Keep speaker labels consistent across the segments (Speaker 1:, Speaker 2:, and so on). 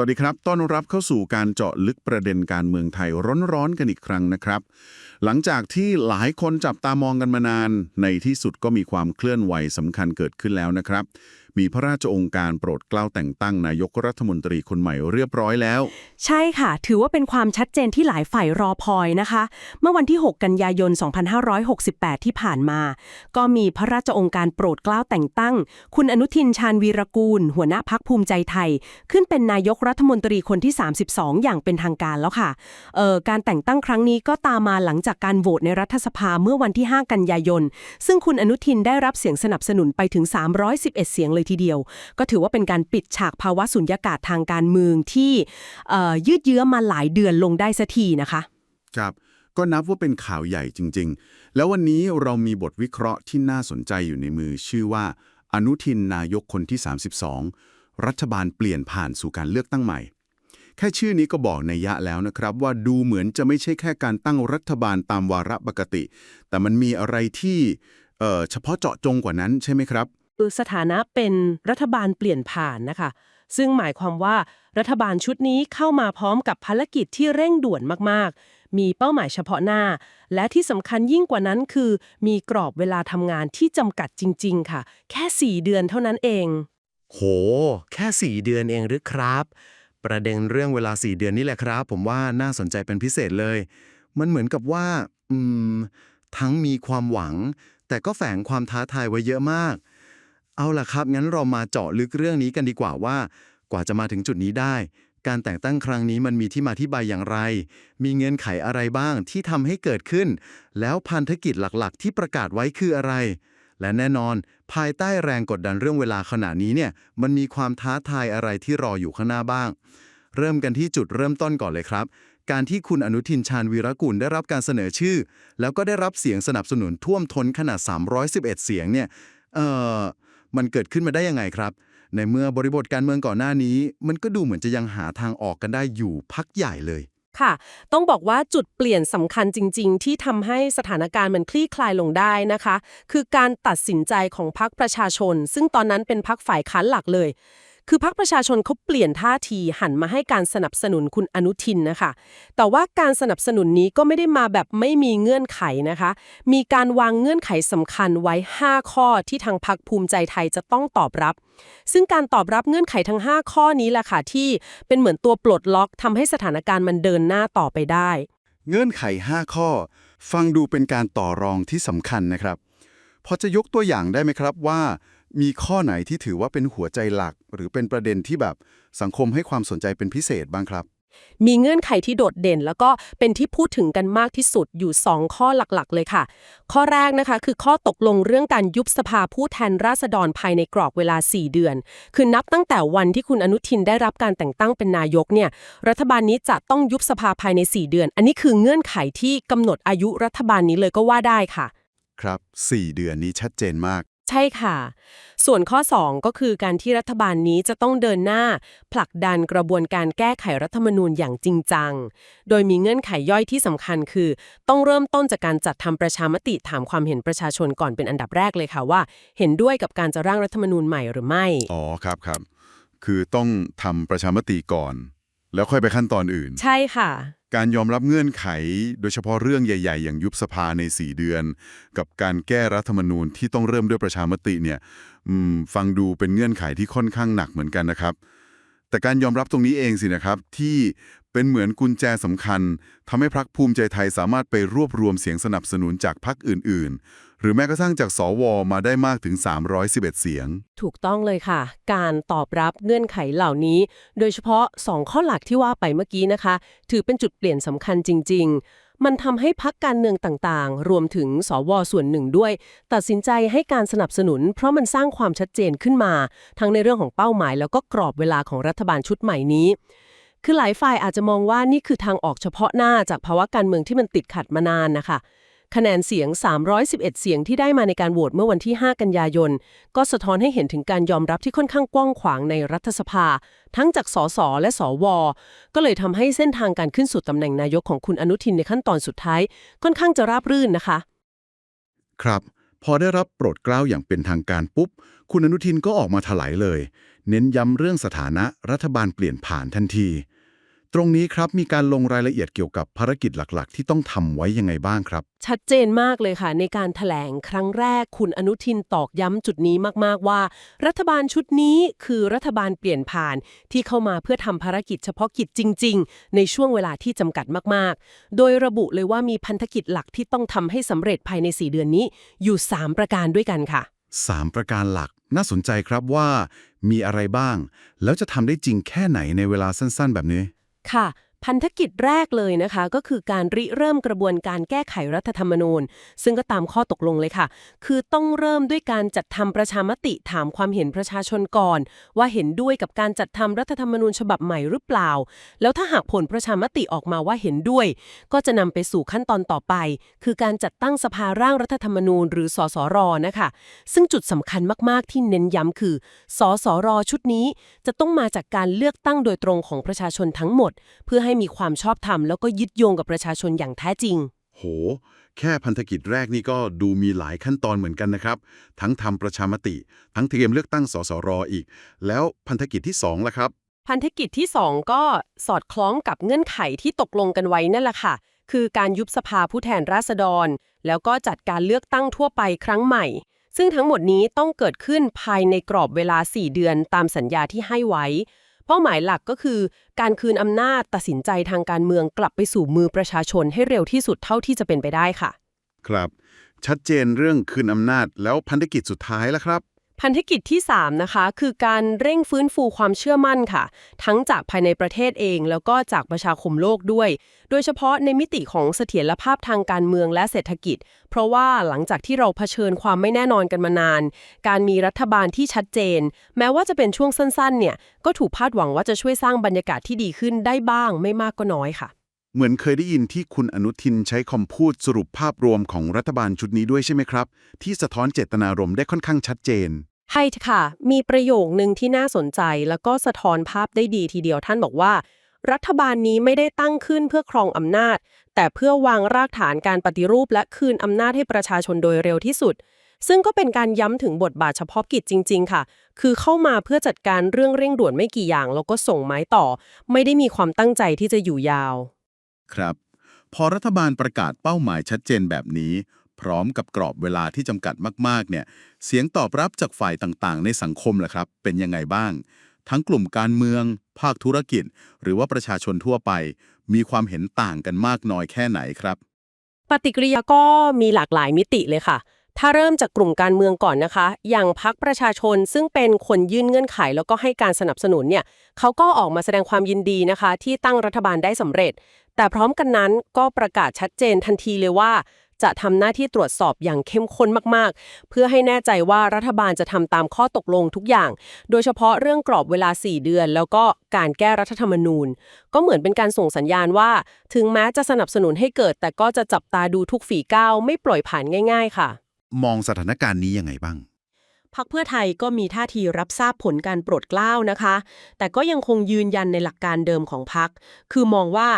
Speaker 1: วัสดีครับ ต้อนรับเข้าสู่การเจาะลึกประเด็นการเมืองไทยร้อนๆกันอีกครั้งนะครับ หลังจากที่หลายคนจับตามองกันมานาน ในที่สุดก็มีความเคลื่อนไหวสำคัญเกิดขึ้นแล้วนะครับ มีพระราชองค์การโปรดเกล้าแต่งตั้งนายกรัฐมนตรีคนใหม่เรียบร้อยแล้ว
Speaker 2: ใช่ค่ะ ถือว่าเป็นความชัดเจนที่หลายฝ่ายรอคอยนะคะ เมื่อวันที่ 6 กันยายน 2568 ที่ผ่านมา ก็มีพระราชองค์การโปรดเกล้าแต่งตั้ง คุณอนุทินชาญวีรกูล หัวหน้าพักภูมิใจไทย ขึ้นเป็นนายกรัฐมนตรีคนที่ 32 อย่างเป็นทางการแล้วค่ะเอ่อการแต่งตั้งครั้งนี้ก็ตามมาหลังจากการโหวตในรัฐสภาเมื่อวันที่ 5 กันยายน ซึ่งคุณอนุทินได้รับเสียงสนับสนุนไปถึง 311 เสียงเลยทีเดียว ก็ถือว่าเป็นการปิดฉากภาวะสุญญากาศทางการเมืองที่ยืดเยื้อมาหลายเดือนลงได้สักทีนะคะ
Speaker 1: ครับก็นับว่าเป็นข่าวใหญ่จริง ๆ แล้ววันนี้เรามีบทวิเคราะห์ที่น่าสนใจอยู่ในมือชื่อว่า อนุทินนายกคนที่ 32 รัฐบาลเปลี่ยนผ่านสู่การเลือกตั้งใหม่ แค่ชื่อนี้ก็บอกในยะแล้วนะครับ ว่าดูเหมือนจะไม่ใช่แค่การตั้งรัฐบาลตามวาระปกติ แต่มันมีอะไรที่เเฉพาะเจาะจงกว่านั้นใช่ไหมครับ
Speaker 2: สถานะเป็นรัฐบาลเปลี่ยนผ่านนะคะ ซึ่งหมายความว่ารัฐบาลชุดนี้เข้ามาพร้อมกับภารกิจที่เร่งด่วนมากๆ มีเป้าหมายเฉพาะหน้า และที่สำคัญยิ่งกว่านั้นคือ มีกรอบเวลาทำงานที่จำกัดจริง ๆ ค่ะ แค่ 4 เดือนเท่านั้นเอง
Speaker 3: โห แค่ 4 เดือนเองหรือครับ ประเด็นเรื่องเวลา 4 เดือนนี่แหละครับ ผมว่าน่าสนใจเป็นพิเศษเลย มันเหมือนกับว่า อืม ทั้งมีความหวัง แต่ก็แฝงความท้าทายไว้เยอะมาก เอาล่ะครับ งั้นเรามาเจาะลึกเรื่องนี้กันดีกว่าว่า กว่าจะมาถึงจุดนี้ได้ การแต่งตั้งครั้งนี้มันมีที่มาที่ไปอย่างไร มีเงื่อนไขอะไรบ้างที่ทำให้เกิดขึ้น แล้วพันธกิจหลักๆ ที่ประกาศไว้คืออะไร และแน่นอน ภายใต้แรงกดดันเรื่องเวลาขณะนี้เนี่ยมันมีความท้าทายอะไรที่รออยู่ข้างหน้าบ้าง เริ่มกันที่จุดเริ่มต้นก่อนเลยครับการที่คุณอนุทินชาญวีรกุลได้รับการเสนอชื่อ แล้วก็ได้รับเสียงสนับสนุนท่วมท้นขนาด 311 เสียงเนี่ย เอ่อ มันเกิดขึ้นมาได้ยังไงครับ ในเมื่อบริบทการเมืองก่อนหน้านี้ มันก็ดูเหมือนจะยังหาทางออกกันได้อยู่พักใหญ่เลย
Speaker 2: ค่ะ ต้องบอกว่าจุดเปลี่ยนสำคัญจริง ๆ ที่ทำให้สถานการณ์มันคลี่คลายลงได้นะคะ คือการตัดสินใจของพรรคประชาชน ซึ่งตอนนั้นเป็นพรรคฝ่ายค้านหลักเลย คือพรรคประชาชนเขาเปลี่ยนท่าทีหันมาให้การสนับสนุนคุณอนุทินนะคะ แต่ว่าการสนับสนุนนี้ก็ไม่ได้มาแบบไม่มีเงื่อนไขนะคะ มีการวางเงื่อนไขสำคัญไว้ 5 ข้อที่ทางพรรคภูมิใจไทยจะต้องตอบรับ ซึ่งการตอบรับเงื่อนไขทั้ง 5 ข้อนี้แหละค่ะที่เป็นเหมือนตัวปลดล็อกทำให้สถานการณ์มันเดินหน้าต่อไปได้
Speaker 1: เงื่อนไข 5 ข้อ ฟังดูเป็นการต่อรองที่สำคัญนะครับพอจะยกตัวอย่างได้ไหมครับว่า มีข้อไหนที่ถือว่าเป็นหัวใจหลัก หรือเป็นประเด็นที่แบบสังคมให้ความสนใจเป็นพิเศษบ้างครับ
Speaker 2: มีเงื่อนไขที่โดดเด่น แล้วก็เป็นที่พูดถึงกันมากที่สุดอยู่ 2 ข้อหลักๆ เลยค่ะ ข้อแรกนะคะคือข้อตกลงเรื่องการยุบสภาผู้แทนราษฎรภายในกรอบเวลา 4 เดือน คือนับตั้งแต่วันที่คุณอนุทินได้รับการแต่งตั้งเป็นนายกเนี่ยรัฐบาลนี้จะต้องยุบสภาภายใน 4 เดือน อันนี้คือเงื่อนไขที่กำหนดอายุรัฐบาลนี้เลยก็ว่าได้ค่ะ
Speaker 1: ครับ 4 เดือนนี้ชัดเจนมาก
Speaker 2: ใช่ค่ะ ส่วนข้อ 2 ก็คือการที่รัฐบาลนี้จะต้องเดินหน้า ผลักดันกระบวนการแก้ไขรัฐธรรมนูญอย่างจริงจัง โดยมีเงื่อนไขย่อยที่สำคัญคือ ต้องเริ่มต้นจากการจัดทำประชามติถามความเห็นประชาชนก่อนเป็นอันดับแรกเลยค่ะว่า เห็นด้วยกับการจะร่างรัฐธรรมนูญใหม่หรือไม่
Speaker 1: อ๋อครับครับ คือต้องทำประชามติก่อน แล้วค่อยไปขั้นตอนอื่น
Speaker 2: ใช่ค่ะ
Speaker 1: การยอมรับเงื่อนไข โดยเฉพาะเรื่องใหญ่ ๆ อย่างยุบสภาใน 4 เดือน กับการแก้รัฐธรรมนูญที่ต้องเริ่มด้วยประชามติเนี่ยฟังดูเป็นเงื่อนไขที่ค่อนข้างหนักเหมือนกันนะครับ แต่การยอมรับตรงนี้เองสินะครับที่เป็นเหมือนกุญแจสำคัญทำให้พรรคภูมิใจไทยสามารถไปรวบรวมเสียงสนับสนุนจากพรรคอื่น ๆ หรือแม้กระทั่งจากสวมาได้มากถึง 311 เสียง
Speaker 2: ถูกต้องเลยค่ะ การตอบรับเงื่อนไขเหล่านี้ โดยเฉพาะ 2 ข้อหลักที่ว่าไปเมื่อกี้นะคะ ถือเป็นจุดเปลี่ยนสำคัญจริง ๆ มันทำให้พักการเมืองต่างๆ รวมถึงสวส่วนหนึ่งด้วย ตัดสินใจให้การสนับสนุน เพราะมันสร้างความชัดเจนขึ้นมา ทั้งในเรื่องของเป้าหมาย แล้วก็กรอบเวลาของรัฐบาลชุดใหม่นี้ คือหลายฝ่ายอาจจะมองว่านี่คือทางออกเฉพาะหน้าจากภาวะการเมืองที่มันติดขัดมานานนะคะ คะแนนเสียง 311 เสียงที่ได้มาในการโหวตเมื่อวันที่ 5 กันยายน ก็สะท้อนให้เห็นถึงการยอมรับที่ค่อนข้างกว้างขวางในรัฐสภา ทั้งจากสสและสว ก็เลยทำให้เส้นทางการขึ้นสู่ตำแหน่งนายกของคุณอนุทินในขั้นตอนสุดท้าย ค่อนข้างจะราบรื่นนะคะ
Speaker 1: ครับ พอได้รับโปรดเกล้าอย่างเป็นทางการปุ๊บ คุณอนุทินก็ออกมาถลายเลย เน้นย้ำเรื่องสถานะรัฐบาลเปลี่ยนผ่านทันที ตรงนี้ครับมีการลงรายละเอียดเกี่ยวกับภารกิจหลักๆ ที่ต้องทำไว้ยังไงบ้างครับ
Speaker 2: ชัดเจนมากเลยค่ะ ในการถแถลงครั้งแรกคุณอนุทินตอกย้ำจุดนี้มากๆว่า รัฐบาลชุดนี้คือรัฐบาลเปลี่ยนผ่านที่เข้ามาเพื่อทำภารกิจเฉพาะกิจจริง ๆ ในช่วงเวลาที่จำกัดมากๆ โดยระบุเลยว่ามีพันธกิจหลักที่ต้องทำให้สำเร็จภายใน 4 เดือนนี้ อยู่ 3 ประการด้วยกันค่ะ
Speaker 1: 3 ประการหลักน่าสนใจครับว่ามีอะไรบ้าง แล้วจะทำได้จริงแค่ไหนในเวลาสั้นๆ แบบนี้
Speaker 2: ค่ะ พันธกิจแรกเลยนะคะ ก็คือการริเริ่มกระบวนการแก้ไขรัฐธรรมนูญ ซึ่งก็ตามข้อตกลงเลยค่ะ คือต้องเริ่มด้วยการจัดทำประชามติถามความเห็นประชาชนก่อน ว่าเห็นด้วยกับการจัดทำรัฐธรรมนูญฉบับใหม่หรือเปล่า แล้วถ้าหากผลประชามติออกมาว่าเห็นด้วย ก็จะนำไปสู่ขั้นตอนต่อไป คือการจัดตั้งสภาร่างรัฐธรรมนูญ หรือสสรนะคะ ซึ่งจุดสำคัญมากๆที่เน้นย้ำคือสสรชุดนี้ จะต้องมาจากการเลือกตั้งโดยตรงของประชาชนทั้งหมด เพื่อให้มีความชอบธรรมแล้วก็ยึดโยงกับประชาชนอย่างแท้จริง
Speaker 1: โห แค่พันธกิจแรกนี่ก็ดูมีหลายขั้นตอนเหมือนกันนะครับ ทั้งทำประชามติ ทั้งเตรียมเลือกตั้งสสรอีก แล้วพันธกิจที่2ล่ะครับ
Speaker 2: พันธกิจที่ 2 ก็สอดคล้องกับเงื่อนไขที่ตกลงกันไว้นั่นแหละค่ะ คือการยุบสภาผู้แทนราษฎร แล้วก็จัดการเลือกตั้งทั่วไปครั้งใหม่ ซึ่งทั้งหมดนี้ต้องเกิดขึ้นภายในกรอบเวลา 4 เดือนตามสัญญาที่ให้ไว้ เป้าหมายหลักก็คือ การคืนอำนาจตัดสินใจทางการเมืองกลับไปสู่มือประชาชนให้เร็วที่สุดเท่าที่จะเป็นไปได้ค่ะ
Speaker 1: ครับ ชัดเจนเรื่องคืนอำนาจแล้วพันธกิจสุดท้ายแล้วครับ
Speaker 2: พันธกิจที่ 3 นะคะ คือการเร่งฟื้นฟูความเชื่อมั่นค่ะ ทั้งจากภายในประเทศเอง แล้วก็จากประชาคมโลกด้วย โดยเฉพาะในมิติของเสถียรภาพทางการเมืองและเศรษฐกิจ เพราะว่าหลังจากที่เราเผชิญความไม่แน่นอนกันมานาน การมีรัฐบาลที่ชัดเจน แม้ว่าจะเป็นช่วงสั้นๆเนี่ยก็ถูกคาดหวังว่าจะช่วยสร้างบรรยากาศที่ดีขึ้นได้บ้างไม่มากก็น้อยค่ะ
Speaker 1: เหมือนเคยได้ยินที่คุณอนุทินใช้คำพูดสรุปภาพรวมของรัฐบาลชุดนี้ด้วยใช่ไหมครับ ที่สะท้อนเจตนารมณ์ได้ค่อนข้างชัดเจน
Speaker 2: ใช่ค่ะ มีประโยคนึงที่น่าสนใจแล้วก็สะท้อนภาพได้ดีทีเดียวท่านบอกว่า รัฐบาลนี้ไม่ได้ตั้งขึ้นเพื่อครองอำนาจ แต่เพื่อวางรากฐานการปฏิรูป และคืนอำนาจให้ประชาชนโดยเร็วที่สุด ซึ่งก็เป็นการย้ำถึงบทบาทเฉพาะกิจจริง ๆ ค่ะ คือเข้ามาเพื่อจัดการเรื่องเร่งด่วนไม่กี่อย่าง แล้วก็ส่งไม้ต่อ ไม่ได้มีความตั้งใจที่จะอยู่ยาว
Speaker 1: ครับ พอรัฐบาลประกาศเป้าหมายชัดเจนแบบนี้ พร้อมกับกรอบเวลาที่จำกัดมากๆเนี่ยเสียงตอบรับจากฝ่ายต่างๆ ในสังคมล่ะครับ เป็นยังไงบ้าง ทั้งกลุ่มการเมือง ภาคธุรกิจ หรือว่าประชาชนทั่วไป มีความเห็นต่างกันมากน้อยแค่ไหนครับ
Speaker 2: ปฏิกิริยาก็มีหลากหลายมิติเลยค่ะ ถ้าเริ่มจากกลุ่มการเมืองก่อนนะคะ อย่างพักประชาชนซึ่งเป็นคนยื่นเงื่อนไข แล้วก็ให้การสนับสนุนเนี่ยเขาก็ออกมาแสดงความยินดีนะคะ ที่ตั้งรัฐบาลได้สำเร็จ แต่พร้อมกันนั้นก็ประกาศชัดเจนทันทีเลยว่า จะทำหน้าที่ตรวจสอบอย่างเข้มข้นมากๆ เพื่อให้แน่ใจว่ารัฐบาลจะทำตามข้อตกลงทุกอย่าง โดยเฉพาะเรื่องกรอบเวลา 4 เดือน แล้วก็การแก้รัฐธรรมนูญ ก็เหมือนเป็นการส่งสัญญาณว่า ถึงแม้จะสนับสนุนให้เกิด แต่ก็จะจับตาดูทุกฝีก้าวไม่ปล่อยผ่านง่าย ๆ ค่ะ
Speaker 1: มองสถานการณ์นี้ยังไงบ้าง
Speaker 2: พักเพื่อไทยก็มีท่าทีรับทราบผลการโปรดเกล้านะคะ แต่ก็ยังคงยืนยันในหลักการเดิมของพัก คือมองว่า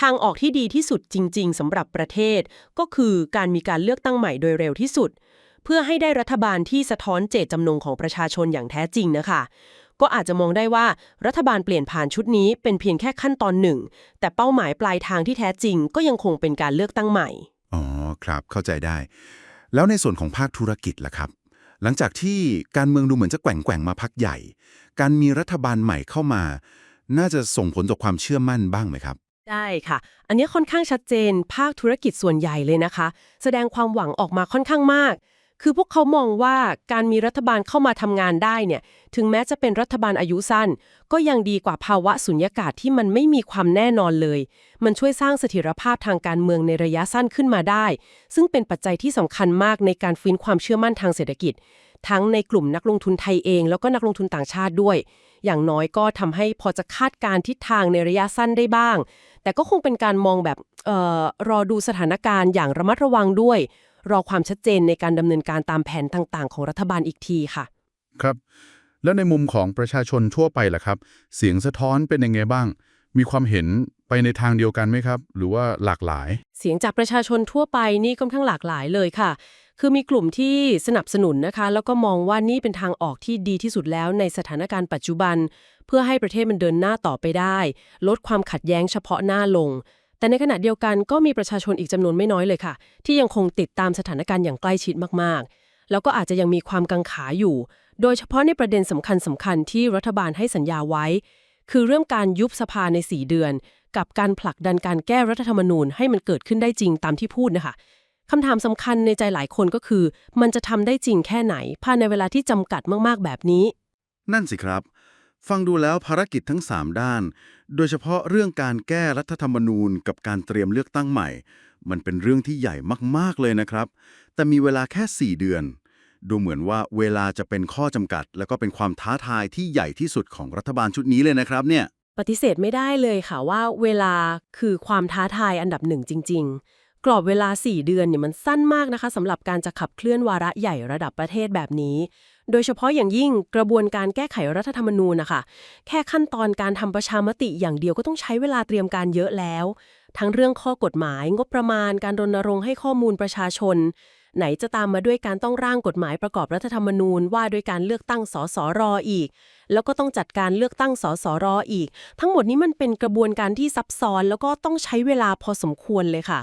Speaker 2: ทางออกที่ดีที่สุดจริง ๆสำหรับประเทศ ก็คือการมีการเลือกตั้งใหม่โดยเร็วที่สุด เพื่อให้ได้รัฐบาลที่สะท้อนเจตจำนงของประชาชนอย่างแท้จริงนะคะ ก็อาจจะมองได้ว่ารัฐบาลเปลี่ยนผ่านชุดนี้เป็นเพียงแค่ขั้นตอนหนึ่ง แต่เป้าหมายปลายทางที่แท้จริง ก็ยังคงเป็นการเลือกตั้งใหม่
Speaker 1: อ๋อ ครับ เข้าใจได้ แล้วในส่วนของภาคธุรกิจล่ะครับ หลังจากที่การเมืองดูเหมือนจะแกว่งแกว่งมาพักใหญ่ การมีรัฐบาลใหม่เข้ามา น่าจะส่งผลต่อความเชื่อมั่นบ้างไหมครับ
Speaker 2: ได้ค่ะ อันนี้ค่อนข้างชัดเจน ภาคธุรกิจส่วนใหญ่เลยนะคะ แสดงความหวังออกมาค่อนข้างมาก คือพวกเขามองว่าการมีรัฐบาลเข้ามาทำงานได้เนี่ย ถึงแม้จะเป็นรัฐบาลอายุสั้น ก็ยังดีกว่าภาวะสุญญากาศที่มันไม่มีความแน่นอนเลย มันช่วยสร้างเสถียรภาพทางการเมืองในระยะสั้นขึ้นมาได้ ซึ่งเป็นปัจจัยที่สำคัญมากในการฟื้นความเชื่อมั่นทางเศรษฐกิจ ทั้งในกลุ่มนักลงทุนไทยเอง แล้วก็นักลงทุนต่างชาติด้วย อย่างน้อยก็ทำให้พอจะคาดการณ์ทิศทางในระยะสั้นได้บ้าง แต่ก็คงเป็นการมองแบบเอ่อรอดูสถานการณ์อย่างระมัดระวังด้วย รอความชัดเจนในการดำเนินการตามแผนต่างๆ ของรัฐบาลอีกทีค่ะ
Speaker 4: ครับ แล้วในมุมของประชาชนทั่วไปล่ะครับ เสียงสะท้อนเป็นยังไงบ้าง มีความเห็นไปในทางเดียวกันไหมครับ หรือว่าหลากหลาย
Speaker 2: เสียงจากประชาชนทั่วไปนี่ค่อนข้างหลากหลายเลยค่ะ คือมีกลุ่มที่สนับสนุนนะคะ แล้วก็มองว่านี่เป็นทางออกที่ดีที่สุดแล้วในสถานการณ์ปัจจุบัน เพื่อให้ประเทศมันเดินหน้าต่อไปได้ ลดความขัดแย้งเฉพาะหน้าลง แต่ในขณะเดียวกันก็มีประชาชนอีกจำนวนไม่น้อยเลยค่ะ ที่ยังคงติดตามสถานการณ์อย่างใกล้ชิดมากๆ แล้วก็อาจจะยังมีความกังขาอยู่ โดยเฉพาะในประเด็นสำคัญสำคัญๆที่รัฐบาลให้สัญญาไว้ คือเรื่องการยุบสภาใน 4 เดือน กับการผลักดันการแก้รัฐธรรมนูญให้มันเกิดขึ้นได้จริงตามที่พูดนะคะคำถามสำคัญในใจหลายคนก็คือ มันจะทำได้จริงแค่ไหนภายในเวลาที่จำกัดมากๆแบบนี้
Speaker 5: นั่นสิครับ ฟังดูแล้วภารกิจทั้ง 3 ด้าน โดยเฉพาะเรื่องการแก้รัฐธรรมนูญกับการเตรียมเลือกตั้งใหม่ มันเป็นเรื่องที่ใหญ่มากๆเลยนะครับ แต่มีเวลาแค่ 4 เดือน ดูเหมือนว่าเวลาจะเป็นข้อจำกัด แล้วก็เป็นความท้าทายที่ใหญ่ที่สุดของรัฐบาลชุดนี้เลยนะครับเนี่ย
Speaker 2: ปฏิเสธไม่ได้เลยค่ะว่าเวลาคือความท้าทายอันดับหนึ่งจริง ๆ กรอบเวลา 4 เดือนเนี่ยมันสั้นมากนะคะสำหรับการจะขับเคลื่อนวาระใหญ่ระดับประเทศแบบนี้ โดยเฉพาะอย่างยิ่งกระบวนการแก้ไขรัฐธรรมนูญนะคะ แค่ขั้นตอนการทำประชามติอย่างเดียวก็ต้องใช้เวลาเตรียมการเยอะแล้ว ทั้งเรื่องข้อกฎหมาย งบประมาณ การรณรงค์ให้ข้อมูลประชาชน ไหนจะตามมาด้วยการต้องร่างกฎหมายประกอบรัฐธรรมนูญว่าด้วยการเลือกตั้งสสรอีก แล้วก็ต้องจัดการเลือกตั้งสสรอีก ทั้งหมดนี้มันเป็นกระบวนการที่ซับซ้อน แล้วก็ต้องใช้เวลาพอสมควรเลยค่ะ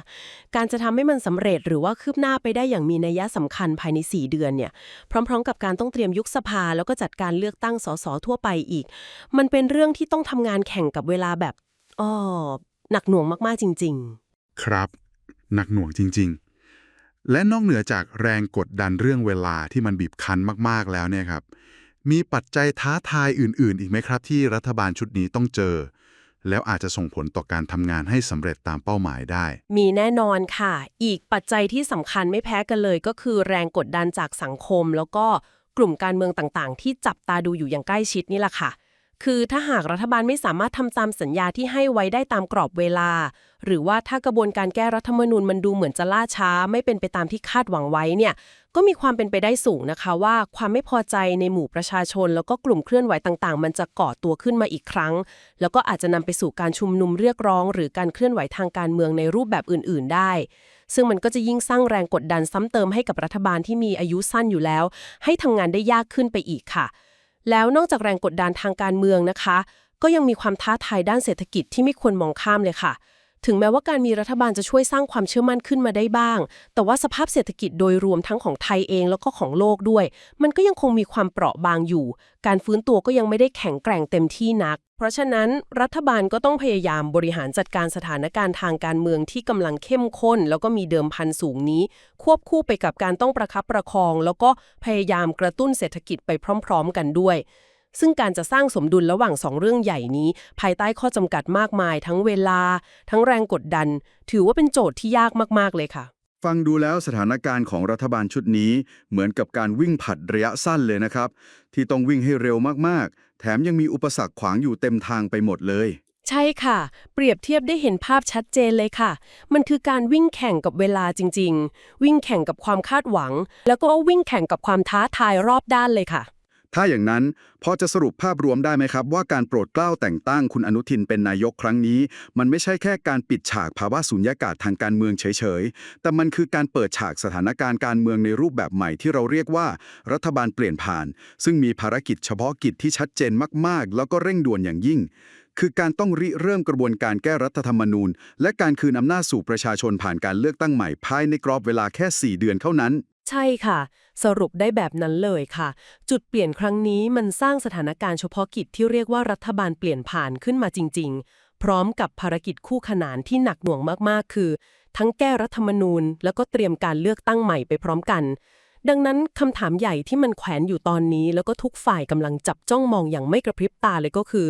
Speaker 2: การจะทำให้มันสำเร็จหรือว่าคืบหน้าไปได้อย่างมีนัยสำคัญภายใน 4 เดือนเนี่ยพร้อม ๆ กับการต้องเตรียมยุบสภา แล้วก็จัดการเลือกตั้งสสทั่วไปอีก มันเป็นเรื่องที่ต้องทำงานแข่งกับเวลาแบบอ้อหนักหน่วงมากๆจริง ๆ
Speaker 1: ครับหนักหน่วงจริง ๆ และนอกเหนือจากแรงกดดันเรื่องเวลาที่มันบีบคั้นมากๆแล้วเนี่ยครับ มีปัจจัยท้าทายอื่น ๆ อีกไหมครับ ที่รัฐบาลชุดนี้ต้องเจอ แล้วอาจจะส่งผลต่อการทำงานให้สำเร็จตามเป้าหมายได้
Speaker 2: มีแน่นอนค่ะ อีกปัจจัยที่สำคัญไม่แพ้กันเลยก็คือแรงกดดันจากสังคม แล้วก็กลุ่มการเมืองต่างๆ ที่จับตาดูอยู่อย่างใกล้ชิดนี่แหละค่ะ คือถ้าหากรัฐบาลไม่สามารถทำตามสัญญาที่ให้ไว้ได้ตามกรอบเวลา หรือว่าถ้ากระบวนการแก้รัฐธรรมนูญมันดูเหมือนจะล่าช้า ไม่เป็นไปตามที่คาดหวังไว้เนี่ยก็มีความเป็นไปได้สูงนะคะว่าความไม่พอใจในหมู่ประชาชน แล้วก็กลุ่มเคลื่อนไหวต่างๆ มันจะก่อตัวขึ้นมาอีกครั้ง แล้วก็อาจจะนำไปสู่การชุมนุมเรียกร้อง หรือการเคลื่อนไหวทางการเมืองในรูปแบบอื่น ๆ ได้ ซึ่งมันก็จะยิ่งสร้างแรงกดดันซ้ำเติมให้กับรัฐบาลที่มีอายุสั้นอยู่แล้ว ให้ทำงานได้ยากขึ้นไปอีกค่ะ แล้วนอกจากแรงกดดันทางการเมืองนะคะ ก็ยังมีความท้าทายด้านเศรษฐกิจที่ไม่ควรมองข้ามเลยค่ะ ถึงแม้ว่าการมีรัฐบาลจะช่วยสร้างความเชื่อมั่นขึ้นมาได้บ้าง แต่ว่าสภาพเศรษฐกิจโดยรวมทั้งของไทยเองแล้วก็ของโลกด้วย มันก็ยังคงมีความเปราะบางอยู่ การฟื้นตัวก็ยังไม่ได้แข็งแกร่งเต็มที่นัก เพราะฉะนั้นรัฐบาลก็ต้องพยายามบริหารจัดการสถานการณ์ทางการเมืองที่กำลังเข้มข้น แล้วก็มีเดิมพันสูงนี้ ควบคู่ไปกับการต้องประคับประคอง แล้วก็พยายามกระตุ้นเศรษฐกิจไปพร้อม ๆ กันด้วย ซึ่งการจะสร้างสมดุลระหว่างสองเรื่องใหญ่นี้ ภายใต้ข้อจำกัดมากมาย ทั้งเวลา ทั้งแรงกดดัน ถือว่าเป็นโจทย์ที่ยากมากๆเลยค่ะ
Speaker 5: ฟังดูแล้วสถานการณ์ของรัฐบาลชุดนี้เหมือนกับการวิ่งผัดระยะสั้นเลยนะครับ ที่ต้องวิ่งให้เร็วมากๆ แถมยังมีอุปสรรคขวางอยู่เต็มทางไปหมดเลย
Speaker 2: ใช่ค่ะ เปรียบเทียบได้เห็นภาพชัดเจนเลยค่ะ มันคือการวิ่งแข่งกับเวลาจริง ๆ วิ่งแข่งกับความคาดหวัง แล้วก็วิ่งแข่งกับความท้าทายรอบด้านเลยค่ะ
Speaker 5: ถ้าอย่างนั้นพอจะสรุปภาพรวมได้ไหมครับ ว่าการโปรดเกล้าแต่งตั้งคุณอนุทินเป็นนายกครั้งนี้ มันไม่ใช่แค่การปิดฉากภาวะสุญญากาศทางการเมืองเฉยๆ แต่มันคือการเปิดฉากสถานการณ์การเมืองในรูปแบบใหม่ที่เราเรียกว่า รัฐบาลเปลี่ยนผ่าน ซึ่งมีภารกิจเฉพาะกิจที่ชัดเจนมากๆ แล้วก็เร่งด่วนอย่างยิ่ง คือการต้องริเริ่มกระบวนการแก้รัฐธรรมนูญ และการคืนอำนาจสู่ประชาชนผ่านการเลือกตั้งใหม่ภายในกรอบเวลาแค่ 4 เดือนเท่านั้น
Speaker 2: ใช่ค่ะ สรุปได้แบบนั้นเลยค่ะ จุดเปลี่ยนครั้งนี้มันสร้างสถานการณ์เฉพาะกิจที่เรียกว่ารัฐบาลเปลี่ยนผ่านขึ้นมาจริง ๆ พร้อมกับภารกิจคู่ขนานที่หนักหน่วงมากๆ คือ ทั้งแก้รัฐธรรมนูญ แล้วก็เตรียมการเลือกตั้งใหม่ไปพร้อมกัน ดังนั้นคำถามใหญ่ที่มันแขวนอยู่ตอนนี้ แล้วก็ทุกฝ่ายกำลังจับจ้องมองอย่างไม่กระพริบตาเลยก็คือ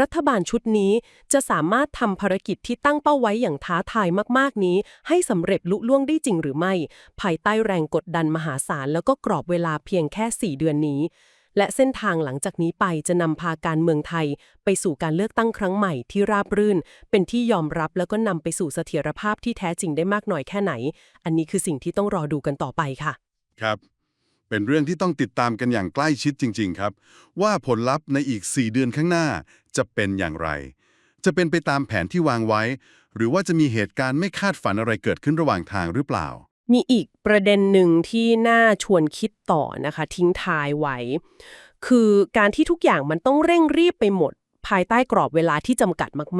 Speaker 2: รัฐบาลชุดนี้จะสามารถทำภารกิจที่ตั้งเป้าไว้อย่างท้าทายมากๆนี้ ให้สำเร็จลุล่วงได้จริงหรือไม่ ภายใต้แรงกดดันมหาศาลแล้วก็กรอบเวลาเพียงแค่ 4 เดือนนี้ และเส้นทางหลังจากนี้ไปจะนำพาการเมืองไทย ไปสู่การเลือกตั้งครั้งใหม่ที่ราบรื่น เป็นที่ยอมรับแล้วก็นำไปสู่เสถียรภาพที่แท้จริงได้มากน้อยแค่ไหน อันนี้คือสิ่งที่ต้องรอดูกันต่อไปค่ะ
Speaker 1: ครับเป็นเรื่องที่ต้องติดตามกันอย่างใกล้ชิดจริง ๆ ครับ ว่าผลลัพธ์ในอีก 4 เดือนข้างหน้า จะเป็นอย่างไร จะเป็นไปตามแผนที่วางไว้ หรือว่าจะมีเหตุการณ์ไม่คาดฝันอะไรเกิดขึ้นระหว่างทางหรือเปล่า
Speaker 2: มีอีกประเด็นหนึ่งที่น่าชวนคิดต่อนะคะ ทิ้งท้ายไว้ คือการที่ทุกอย่างมันต้องเร่งรีบไปหมด ภายใต้กรอบเวลาที่จำกัดมาก